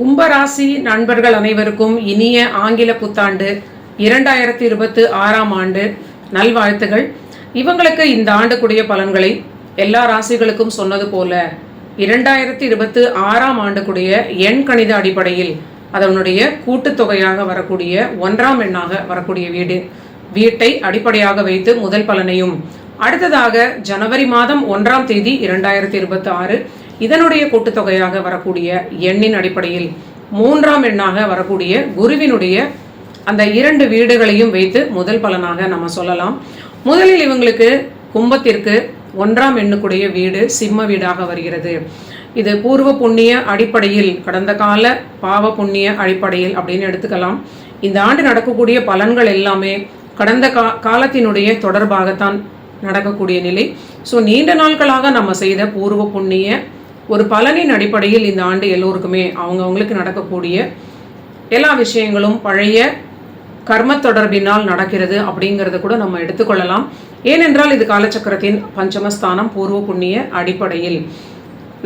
கும்பராசி நண்பர்கள் அனைவருக்கும் இனிய ஆங்கில புத்தாண்டு இரண்டாயிரத்தி இருபத்து ஆறாம் ஆண்டு. நல்வாழ்த்துகள். இவங்களுக்கு இந்த ஆண்டுக்குடைய பலன்களை எல்லா ராசிகளுக்கும் சொன்னது போல இரண்டாயிரத்தி இருபத்து ஆறாம் ஆண்டுக்குடைய எண் கணித அடிப்படையில் அதனுடைய கூட்டுத்தொகையாக வரக்கூடிய ஒன்றாம் எண்ணாக வரக்கூடிய வீடு. வீட்டை அடிப்படையாக வைத்து முதல் பலனையும். அடுத்ததாக ஜனவரி மாதம் ஒன்றாம் தேதி இரண்டாயிரத்தி இருபத்தி ஆறு இதனுடைய கூட்டுத்தொகையாக வரக்கூடிய எண்ணின் அடிப்படையில் மூன்றாம் எண்ணாக வரக்கூடிய குருவினுடைய அந்த இரண்டு வீடுகளையும் வைத்து முதல் பலனாக நம்ம சொல்லலாம். முதலில் இவங்களுக்கு கும்பத்திற்கு ஒன்றாம் எண்ணுக்குடைய வீடு சிம்ம வீடாக வருகிறது. இது பூர்வ புண்ணிய அடிப்படையில் கடந்த கால பாவ புண்ணிய அடிப்படையில் அப்படின்னு எடுத்துக்கலாம். இந்த ஆண்டு நடக்கக்கூடிய பலன்கள் எல்லாமே கடந்த கா காலத்தினுடைய தொடர்பாகத்தான் நடக்கக்கூடிய நிலை. ஸோ நீண்ட நாட்களாக நம்ம செய்த பூர்வ புண்ணிய ஒரு பலனின் அடிப்படையில் இந்த ஆண்டு எல்லோருக்குமே அவங்கவுங்களுக்கு நடக்கக்கூடிய எல்லா விஷயங்களும் பழைய கர்ம தொடர்பினால் நடக்கிறது அப்படிங்கிறத கூட நம்ம எடுத்துக்கொள்ளலாம். ஏனென்றால் இது காலச்சக்கரத்தின் பஞ்சமஸ்தானம் பூர்வ புண்ணிய அடிப்படையில்.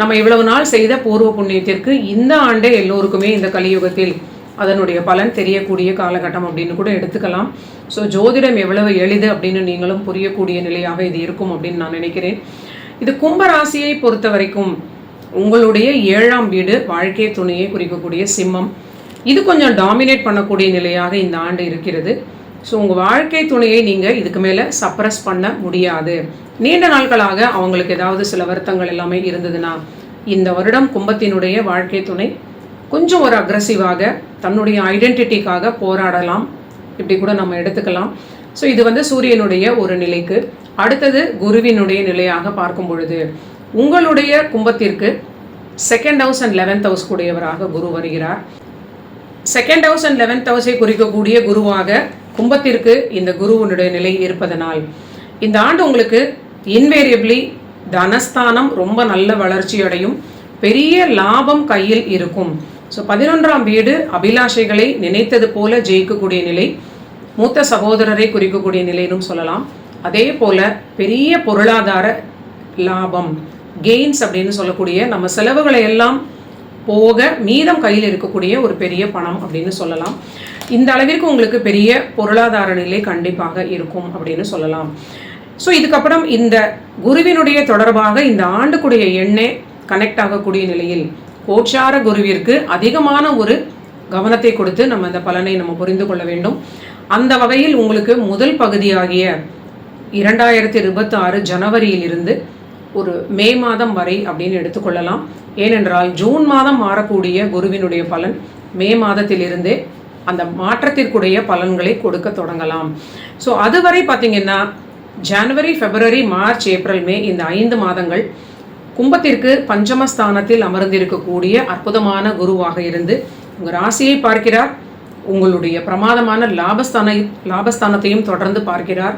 நம்ம இவ்வளவு நாள் செய்த பூர்வ புண்ணியத்திற்கு இந்த ஆண்டே எல்லோருக்குமே இந்த கலியுகத்தில் அதனுடைய பலன் தெரியக்கூடிய காலகட்டம் அப்படின்னு கூட எடுத்துக்கலாம். ஸோ ஜோதிடம் எவ்வளவு எளிது அப்படின்னு நீங்களும் புரியக்கூடிய நிலையாக இது இருக்கும் அப்படின்னு நான் நினைக்கிறேன். இது கும்பராசியை பொறுத்த வரைக்கும் உங்களுடைய ஏழாம் வீடு வாழ்க்கை துணையை குறிக்கக்கூடிய சிம்மம். இது கொஞ்சம் டாமினேட் பண்ணக்கூடிய நிலையாக இந்த ஆண்டு இருக்கிறது. ஸோ உங்கள் வாழ்க்கை துணையை நீங்கள் இதுக்கு மேலே சப்ரஸ் பண்ண முடியாது. நீண்ட நாட்களாக அவங்களுக்கு ஏதாவது சில வருத்தங்கள் எல்லாமே இருந்ததுன்னா இந்த வருடம் கும்பத்தினுடைய வாழ்க்கை துணை கொஞ்சம் ஒரு அக்ரஸிவாக தன்னுடைய ஐடென்டிட்டிக்காக போராடலாம். இப்படி கூட நம்ம எடுத்துக்கலாம். ஸோ இது வந்து சூரியனுடைய ஒரு நிலைக்கு அடுத்தது குருவினுடைய நிலையாக பார்க்கும் பொழுது உங்களுடைய கும்பத்திற்கு second house and eleventh house கூடியவராக குரு வருகிறார். செகண்ட் ஹவுஸ் அண்ட் லெவன்த் ஹவுஸை குறிக்கக்கூடிய குருவாக கும்பத்திற்கு இந்த குருவனுடைய நிலை இருப்பதனால் இந்த ஆண்டு உங்களுக்கு இன்வேரியபிளி தனஸ்தானம் ரொம்ப நல்ல வளர்ச்சியடையும் பெரிய லாபம் கையில் இருக்கும். ஸோ பதினொன்றாம் வீடு அபிலாஷைகளை நினைத்தது போல ஜெயிக்கக்கூடிய நிலை மூத்த சகோதரரை குறிக்கக்கூடிய நிலைன்னு சொல்லலாம். அதே போல பெரிய பொருளாதார லாபம் கெயின்ஸ் அப்படின்னு சொல்லக்கூடிய நம்ம செலவுகளை எல்லாம் போக மீதம் கையில் இருக்கக்கூடிய ஒரு பெரிய பணம் அப்படின்னு சொல்லலாம். இந்த அளவிற்கு உங்களுக்கு பெரிய பொருளாதார நிலை கண்டிப்பாக இருக்கும் அப்படின்னு சொல்லலாம். ஸோ இதுக்கப்புறம் இந்த குருவினுடைய தொடர்பாக இந்த ஆண்டுக்குடைய எண்ணே கனெக்ட் ஆகக்கூடிய நிலையில் கோச்சார குருவிற்கு அதிகமான ஒரு கவனத்தை கொடுத்து நம்ம இந்த பலனை நம்ம புரிந்து கொள்ள வேண்டும். அந்த வகையில் உங்களுக்கு முதல் பகுதியாகிய இரண்டாயிரத்தி இருபத்தி ஆறு ஜனவரியிலிருந்து ஒரு மே மாதம் வரை அப்படின்னு எடுத்துக்கொள்ளலாம். ஏனென்றால் ஜூன் மாதம் மாறக்கூடிய குருவினுடைய பலன் மே மாதத்திலிருந்தே அந்த மாற்றத்திற்குடைய பலன்களை கொடுக்க தொடங்கலாம். ஸோ அதுவரை பார்த்தீங்கன்னா ஜனவரி பிப்ரவரி மார்ச் ஏப்ரல் மே இந்த ஐந்து மாதங்கள் கும்பத்திற்கு பஞ்சமஸ்தானத்தில் அமர்ந்திருக்கக்கூடிய அற்புதமான குருவாக இருந்து உங்கள் ராசியை பார்க்கிறார். உங்களுடைய பிரமாதமான லாபஸ்தான லாபஸ்தானத்தையும் தொடர்ந்து பார்க்கிறார்.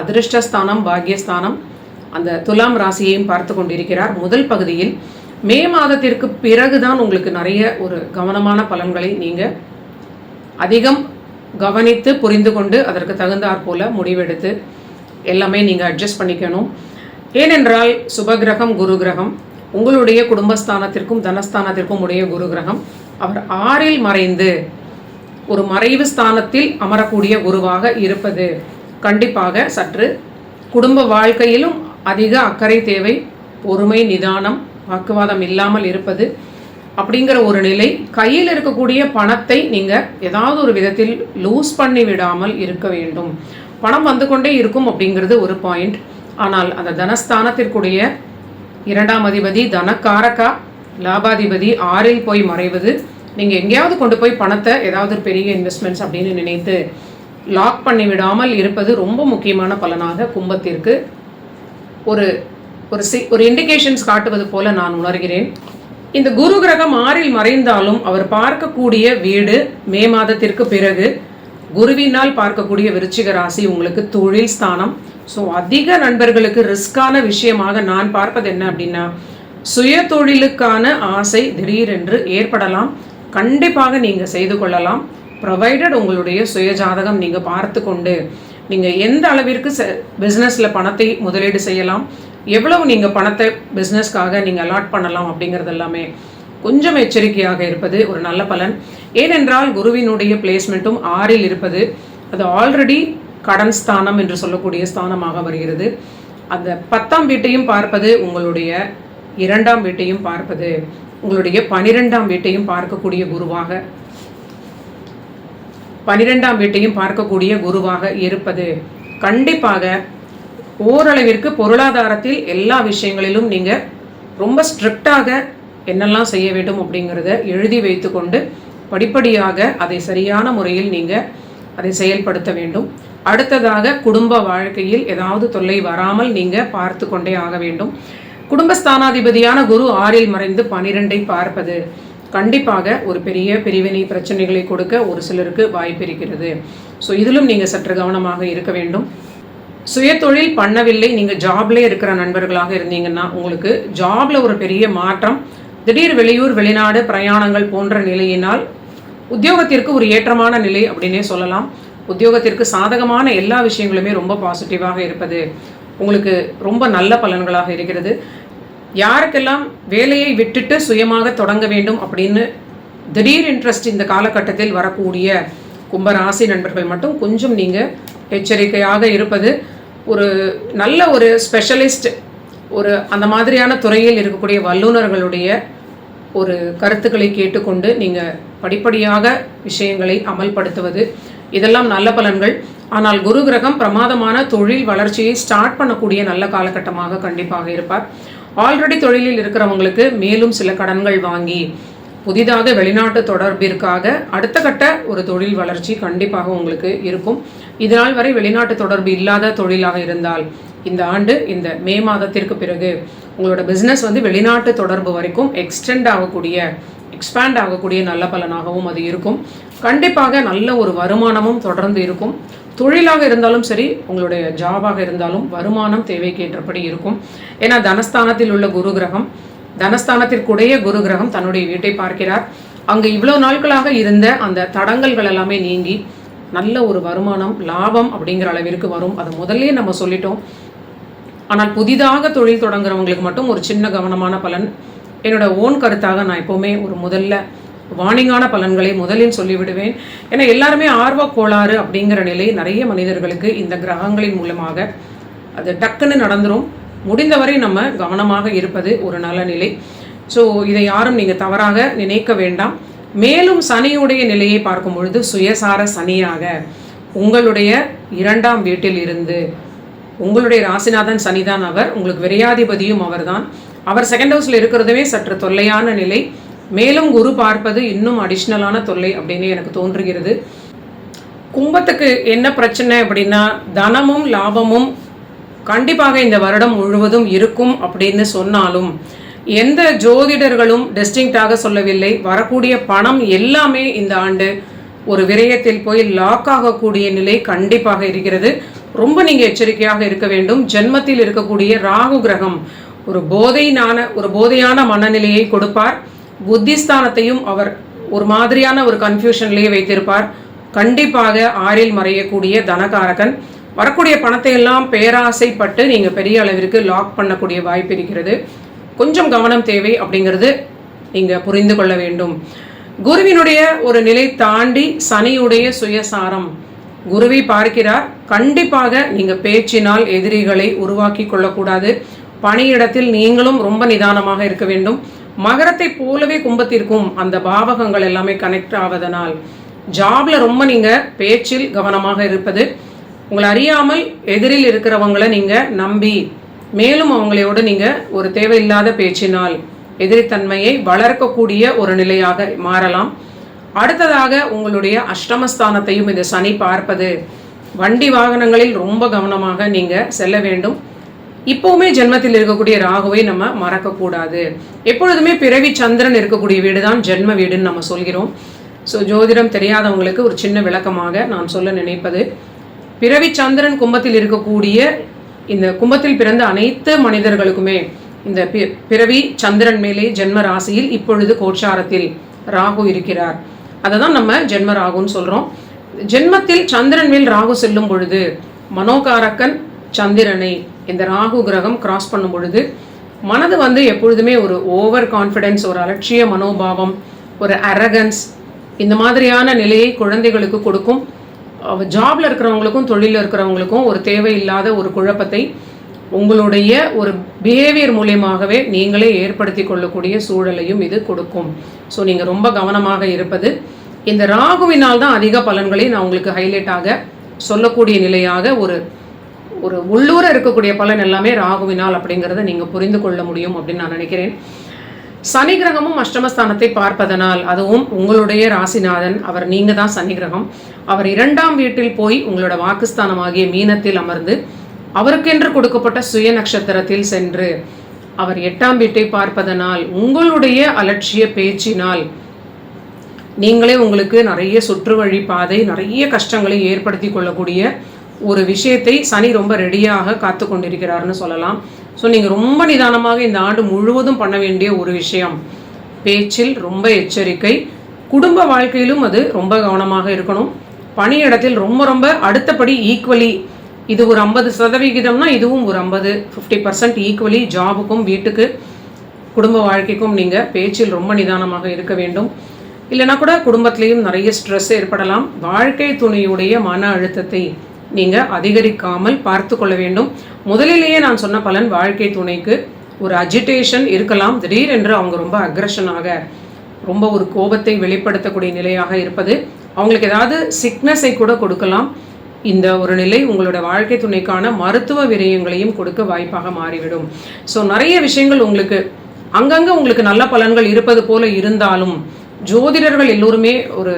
அதிர்ஷ்டஸ்தானம் பாக்யஸ்தானம் அந்த துலாம் ராசியையும் பார்த்து கொண்டிருக்கிறார். முதல் பகுதியில் மே மாதத்திற்கு பிறகுதான் உங்களுக்கு நிறைய ஒரு கவனமான பலன்களை நீங்கள் அதிகம் கவனித்து புரிந்து கொண்டு அதற்கு தகுந்தாற் போல முடிவெடுத்து எல்லாமே நீங்கள் அட்ஜஸ்ட் பண்ணிக்கணும். ஏனென்றால் சுபகிரகம் குரு கிரகம் உங்களுடைய குடும்பஸ்தானத்திற்கும் தனஸ்தானத்திற்கும் உடைய குரு கிரகம் அவர் ஆறில் மறைந்து ஒரு மறைவு ஸ்தானத்தில் அமரக்கூடிய குருவாக இருப்பது கண்டிப்பாக சற்று குடும்ப வாழ்க்கையிலும் அதிக அக்கறை தேவை பொறுமை நிதானம் வாக்குவாதம் இல்லாமல் இருப்பது அப்படிங்கிற ஒரு நிலை. கையில் இருக்கக்கூடிய பணத்தை நீங்கள் ஏதாவது ஒரு விதத்தில் லூஸ் பண்ணி விடாமல் இருக்க வேண்டும். பணம் வந்து கொண்டே இருக்கும் அப்படிங்கிறது ஒரு பாயிண்ட். ஆனால் அந்த தனஸ்தானத்திற்குடைய இரண்டாம் அதிபதி தனக்காரக்கா லாபாதிபதி ஆறில் போய் மறைவது நீங்கள் எங்கேயாவது கொண்டு போய் பணத்தை ஏதாவது ஒரு பெரிய இன்வெஸ்ட்மெண்ட்ஸ் அப்படின்னு நினைத்து லாக் பண்ணி விடாமல் இருப்பது ரொம்ப முக்கியமான பலனாக கும்பத்திற்கு ஒரு ஒரு சி ஒரு இண்டிகேஷன்ஸ் காட்டுவது போல நான் உணர்கிறேன். இந்த குரு கிரகம் ஆறில் மறைந்தாலும் அவர் பார்க்கக்கூடிய வீடு மே மாதத்திற்கு பிறகு குருவினால் பார்க்கக்கூடிய விருச்சிக ராசி உங்களுக்கு தொழில் ஸ்தானம். ஸோ அதிக நண்பர்களுக்கு ரிஸ்கான விஷயமாக நான் பார்ப்பது என்ன அப்படின்னா சுய தொழிலுக்கான ஆசை திடீரென்று ஏற்படலாம். கண்டிப்பாக நீங்கள் செய்து கொள்ளலாம். ப்ரொவைடட் உங்களுடைய சுய ஜாதகம் நீங்கள் பார்த்து கொண்டு நீங்கள் எந்த அளவிற்கு பிஸ்னஸில் பணத்தை முதலீடு செய்யலாம் எவ்வளவு நீங்கள் பணத்தை பிஸ்னஸ்க்காக நீங்கள் அலாட் பண்ணலாம் அப்படிங்கிறது எல்லாமே கொஞ்சம் எச்சரிக்கையாக இருப்பது ஒரு நல்ல பலன். ஏனென்றால் குருவினுடைய பிளேஸ்மெண்ட்டும் ஆறில் இருப்பது அது ஆல்ரெடி கடன் ஸ்தானம் என்று சொல்லக்கூடிய ஸ்தானமாக வருகிறது. அந்த பத்தாம் வீட்டையும் பார்ப்பது உங்களுடைய இரண்டாம் வீட்டையும் பார்ப்பது உங்களுடைய பனிரெண்டாம் வீட்டையும் பார்க்கக்கூடிய குருவாக பனிரெண்டாம் வீட்டையும் பார்க்கக்கூடிய குருவாக இருப்பது. கண்டிப்பாக ஓரளவிற்கு பொருளாதாரத்தில் எல்லா விஷயங்களிலும் நீங்கள் ரொம்ப ஸ்ட்ரிக்டாக என்னெல்லாம் செய்ய வேண்டும் அப்படிங்கிறத எழுதி வைத்துக்கொண்டு படிப்படியாக அதை சரியான முறையில் நீங்கள் அதை செயல்படுத்த வேண்டும். அடுத்ததாக குடும்ப வாழ்க்கையில் ஏதாவது தொல்லை வராமல் நீங்கள் பார்த்து கொண்டே ஆக வேண்டும். குடும்பஸ்தானாதிபதியான குரு ஆறில் மறைந்து பனிரெண்டை பார்ப்பது. கண்டிப்பாக ஒரு பெரிய பிரிவினை பிரச்சனைகளை கொடுக்க ஒரு சிலருக்கு வாய்ப்பு இருக்கிறது. ஸோ இதிலும் நீங்கள் சற்று கவனமாக இருக்க வேண்டும். சுயதொழில் பண்ணவில்லை நீங்கள் ஜாப்லே இருக்கிற நண்பர்களாக இருந்தீங்கன்னா உங்களுக்கு ஜாப்ல ஒரு பெரிய மாற்றம் திடீர் வெளியூர் வெளிநாடு பிரயாணங்கள் போன்ற நிலையினால் உத்தியோகத்திற்கு ஒரு ஏற்றமான நிலை அப்படின்னே சொல்லலாம். உத்தியோகத்திற்கு சாதகமான எல்லா விஷயங்களுமே ரொம்ப பாசிட்டிவாக இருப்பது உங்களுக்கு ரொம்ப நல்ல பலன்களாக இருக்கிறது. யாருக்கெல்லாம் வேலையை விட்டுட்டு சுயமாக தொடங்க வேண்டும் அப்படின்னு திடீர் இன்ட்ரெஸ்ட் இந்த காலகட்டத்தில் வரக்கூடிய கும்பராசி நண்பர்கள் மட்டும் கொஞ்சம் நீங்கள் எச்சரிக்கையாக இருப்பது ஒரு நல்ல ஒரு ஸ்பெஷலிஸ்ட் ஒரு அந்த மாதிரியான துறையில் இருக்கக்கூடிய வல்லுநர்களுடைய ஒரு கருத்துக்களை கேட்டுக்கொண்டு நீங்கள் படிப்படியாக விஷயங்களை அமல்படுத்துவது. இதெல்லாம் நல்ல பலன்கள். ஆனால் குரு கிரகம் பிரமாதமான தொழில் வளர்ச்சியை ஸ்டார்ட் பண்ணக்கூடிய நல்ல காலகட்டமாக கண்டிப்பாக இருப்பார். ஆல்ரெடி தொழிலில் இருக்கிறவங்களுக்கு மேலும் சில கடன்கள் வாங்கி புதிதாக வெளிநாட்டு தொடர்பிற்காக அடுத்த கட்ட ஒரு தொழில் வளர்ச்சி கண்டிப்பாக உங்களுக்கு இருக்கும். இதனால் வரை வெளிநாட்டு தொடர்பு இல்லாத தொழிலாக இருந்தால் இந்த ஆண்டு இந்த மே மாதத்திற்கு பிறகு உங்களோட பிஸ்னஸ் வந்து வெளிநாட்டு தொடர்பு வரைக்கும் எக்ஸ்டெண்ட் ஆகக்கூடிய எக்ஸ்பேண்ட் ஆகக்கூடிய நல்ல பலனாகவும் அது இருக்கும். கண்டிப்பாக நல்ல ஒரு வருமானமும் தொடர்ந்து இருக்கும். தொழிலாக இருந்தாலும் சரி உங்களுடைய ஜாபாக இருந்தாலும் வருமானம் தேவைக்கேற்றபடி இருக்கும். ஏன்னா தனஸ்தானத்தில் உள்ள குரு கிரகம் தனஸ்தானத்திற்குடைய குரு கிரகம் தன்னுடைய வீட்டை பார்க்கிறார். அங்கே இவ்வளோ நாட்களாக இருந்த அந்த தடங்கல்கள் எல்லாமே நீங்கி நல்ல ஒரு வருமானம் லாபம் அப்படிங்கிற அளவிற்கு வரும். அதை முதல்ல நம்ம சொல்லிட்டோம். ஆனால் புதிதாக தொழில் தொடங்குறவங்களுக்கு மட்டும் ஒரு சின்ன கவனமான பலன். என்னோட ஓன் கருத்தாக நான் எப்போவுமே ஒரு முதல்ல வார்னிங்கான பலன்களை முதலில் சொல்லிவிடுவேன். ஏன்னா எல்லாருமே ஆர்வ கோளாறு அப்படிங்கிற நிலை நிறைய மனிதர்களுக்கு இந்த கிரகங்களின் மூலமாக அது டக்குன்னு நடந்துடும் முடிந்தவரை நம்ம கவனமாக இருப்பது ஒரு நல்ல நிலை. ஸோ இதை யாரும் நீங்கள் தவறாக நினைக்க வேண்டாம். மேலும் சனியுடைய நிலையை பார்க்கும் பொழுது சுயசார சனியாக உங்களுடைய இரண்டாம் வீட்டில் இருந்து உங்களுடைய ராசிநாதன் சனிதான் அவர் உங்களுக்கு விரையாதிபதியும் அவர்தான். அவர் செகண்ட் ஹவுஸில் இருக்கிறதுமே சற்று தொல்லையான நிலை. மேலும் குரு பார்ப்பது இன்னும் அடிஷ்னலான தொல்லை அப்படின்னு எனக்கு தோன்றுகிறது. கும்பத்துக்கு என்ன பிரச்சனை அப்படின்னா தனமும் லாபமும் கண்டிப்பாக இந்த வருடம் முழுவதும் இருக்கும் அப்படின்னு சொன்னாலும் எந்த ஜோதிடர்களும் டெஸ்டிங்டாக சொல்லவில்லை. வரக்கூடிய பணம் எல்லாமே இந்த ஆண்டு ஒரு விரயத்தில் போய் லாக் ஆகக்கூடிய நிலை கண்டிப்பாக இருக்கிறது. ரொம்ப நீங்கள் எச்சரிக்கையாக இருக்க வேண்டும். ஜென்மத்தில் இருக்கக்கூடிய ராகு கிரகம் ஒரு போதையான ஒரு போதையான மனநிலையை கொடுப்பார். புத்திஸ்தானத்தையும் அவர் ஒரு மாதிரியான ஒரு கன்ஃபியூஷன்லேயே வைத்திருப்பார். கண்டிப்பாக ஆறில் மறையக்கூடிய தனகாரகன் வரக்கூடிய பணத்தை எல்லாம் பேராசைப்பட்டு நீங்கள் பெரிய அளவிற்கு லாக் பண்ணக்கூடிய வாய்ப்பு இருக்கிறது. கொஞ்சம் கவனம் தேவை அப்படிங்கிறது நீங்கள் புரிந்து கொள்ள வேண்டும். குருவினுடைய ஒரு நிலை தாண்டி சனியுடைய சுயசாரம். குருவை பார்க்கிறார் கண்டிப்பாக நீங்கள் பேச்சினால் எதிரிகளை உருவாக்கி கொள்ளக்கூடாது. பணியிடத்தில் நீங்களும் ரொம்ப நிதானமாக இருக்க வேண்டும். மகரத்தை போலவே கும்பத்திற்கும் அந்த பாவகங்கள் எல்லாமே கனெக்ட் ஆவதனால் ஜாப்ல ரொம்ப நீங்க பேச்சில் கவனமாக இருப்பது உங்களை அறியாமல் எதிரில் இருக்கிறவங்களை நீங்க நம்பி மேலும் அவங்களோட நீங்க ஒரு தேவையில்லாத பேச்சினால் எதிரித்தன்மையை வளர்க்கக்கூடிய ஒரு நிலையாக மாறலாம். அடுத்ததாக உங்களுடைய அஷ்டமஸ்தானத்தையும் இந்த சனி பார்ப்பது. வண்டி வாகனங்களில் ரொம்ப கவனமாக நீங்க செல்ல வேண்டும். இப்போவுமே ஜென்மத்தில் இருக்கக்கூடிய ராகுவை நம்ம மறக்கக்கூடாது. எப்பொழுதுமே பிறவி சந்திரன் இருக்கக்கூடிய வீடு தான் ஜென்ம வீடுன்னு நம்ம சொல்கிறோம். ஸோ ஜோதிடம் தெரியாதவங்களுக்கு ஒரு சின்ன விளக்கமாக நான் சொல்ல நினைப்பது பிறவி சந்திரன் கும்பத்தில் இருக்கக்கூடிய இந்த கும்பத்தில் பிறந்த அனைத்து மனிதர்களுக்குமே இந்த பிறவி சந்திரன் மேலே ஜென்ம ராசியில் இப்பொழுது கோட்சாரத்தில் ராகு இருக்கிறார். அதை தான் நம்ம ஜென்ம ராகுன்னு சொல்கிறோம் ஜென்மத்தில் சந்திரன் மேல் ராகு செல்லும் பொழுது மனோகாரக்கன் சந்திரனை இந்த ராகு கிரகம் கிராஸ் பண்ணும் பொழுது மனது வந்து எப்பொழுதுமே ஒரு ஓவர் கான்ஃபிடென்ஸ் ஒரு அலட்சிய மனோபாவம் ஒரு அரகன்ஸ் இந்த மாதிரியான நிலையை குழந்தைகளுக்கு கொடுக்கும். ஜாப்ல இருக்கிறவங்களுக்கும் தொழிலில் இருக்கிறவங்களுக்கும் ஒரு தேவையில்லாத ஒரு குழப்பத்தை உங்களுடைய ஒரு பிஹேவியர் மூலியமாகவே நீங்களே ஏற்படுத்தி கொள்ளக்கூடிய சூழலையும் இது கொடுக்கும். ஸோ நீங்கள் ரொம்ப கவனமாக இருப்பது இந்த ராகுவினால் தான் அதிக பலன்களை நான் உங்களுக்கு ஹைலைட்டாக சொல்லக்கூடிய நிலையாக ஒரு ஒரு உள்ளூர இருக்கக்கூடிய பலன் எல்லாமே ராகுவினால் அப்படிங்கிறத நீங்கள் புரிந்து கொள்ள முடியும் அப்படின்னு நான் நினைக்கிறேன். சனி கிரகமும் அஷ்டமஸ்தானத்தை பார்ப்பதனால் அதுவும் உங்களுடைய ராசிநாதன் அவர் நீங்கள் தான் சனி கிரகம். அவர் இரண்டாம் வீட்டில் போய் உங்களோட வாக்குஸ்தானமாகிய மீனத்தில் அமர்ந்து அவருக்கென்று கொடுக்கப்பட்ட சுய நட்சத்திரத்தில் சென்று அவர் எட்டாம் வீட்டை பார்ப்பதனால் உங்களுடைய அலட்சிய பேச்சினால் நீங்களே உங்களுக்கு நிறைய சுற்று வழி பாதை நிறைய கஷ்டங்களை ஏற்படுத்தி கொள்ளக்கூடிய ஒரு விஷயத்தை சனி ரொம்ப ரெடியாக காத்து கொண்டிருக்கிறார்னு சொல்லலாம். ஸோ நீங்கள் ரொம்ப நிதானமாக இந்த ஆண்டு முழுவதும் பண்ண வேண்டிய ஒரு விஷயம் பேச்சில் ரொம்ப எச்சரிக்கை குடும்ப வாழ்க்கையிலும் அது ரொம்ப கவனமாக இருக்கணும். பணியிடத்தில் ரொம்ப ரொம்ப அடுத்தபடி ஈக்குவலி இது ஒரு ஐம்பது சதவிகிதம்னா இதுவும் ஒரு ஐம்பது ஃபிஃப்டி பர்சன்ட் ஈக்குவலி ஜாபுக்கும் வீட்டுக்கு குடும்ப வாழ்க்கைக்கும் நீங்கள் பேச்சில் ரொம்ப நிதானமாக இருக்க வேண்டும். இல்லைனா கூட குடும்பத்திலையும் நிறைய ஸ்ட்ரெஸ் ஏற்படலாம். வாழ்க்கை துணையுடைய மன அழுத்தத்தை நீங்கள் அதிகரிக்காமல் பார்த்து கொள்ள வேண்டும். முதலிலேயே நான் சொன்ன பலன் வாழ்க்கை துணைக்கு ஒரு அஜிடேஷன் இருக்கலாம். திடீரென்று அவங்க ரொம்ப அக்ரஷனாக ரொம்ப ஒரு கோபத்தை வெளிப்படுத்தக்கூடிய நிலையாக இருப்பது. அவங்களுக்கு ஏதாவது சிக்னஸை கூட கொடுக்கலாம். இந்த ஒரு நிலை உங்களோட வாழ்க்கை துணைக்கான மருத்துவ விரயங்களையும் கொடுக்க வாய்ப்பாக மாறிவிடும். ஸோ நிறைய விஷயங்கள் உங்களுக்கு அங்கங்கே உங்களுக்கு நல்ல பலன்கள் இருப்பது போல இருந்தாலும் ஜோதிடர்கள் எல்லோருமே ஒரு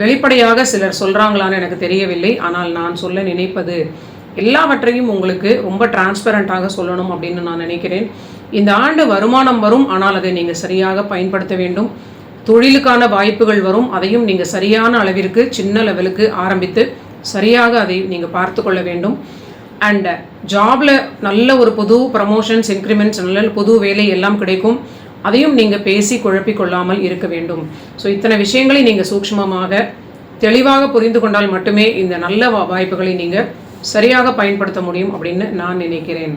வெளிப்படையாக சிலர் சொல்கிறாங்களான்னு எனக்கு தெரியவில்லை. ஆனால் நான் சொல்ல நினைப்பது எல்லாவற்றையும் உங்களுக்கு ரொம்ப டிரான்ஸ்பரண்ட்டாக சொல்லணும் அப்படின்னு நான் நினைக்கிறேன். இந்த ஆண்டு வருமானம் வரும் ஆனால் அதை நீங்கள் சரியாக பயன்படுத்த வேண்டும். தொழிலுக்கான வாய்ப்புகள் வரும். அதையும் நீங்கள் சரியான அளவிற்கு சின்ன லெவலுக்கு ஆரம்பித்து சரியாக அதை நீங்கள் பார்த்து கொள்ள வேண்டும். அண்ட் ஜாபில் நல்ல ஒரு புது ப்ரமோஷன்ஸ் இன்க்ரிமெண்ட்ஸ் நல்ல புது வேலை எல்லாம் கிடைக்கும். அதையும் நீங்கள் பேசி குழப்பிக் கொள்ளாமல் இருக்க வேண்டும். ஸோ இத்தனை விஷயங்களை நீங்கள் சூக்ஷ்மமாக தெளிவாக புரிந்து கொண்டால் மட்டுமே இந்த நல்ல வாய்ப்புகளை நீங்கள் சரியாக பயன்படுத்த முடியும் அப்படின்னு நான் நினைக்கிறேன்.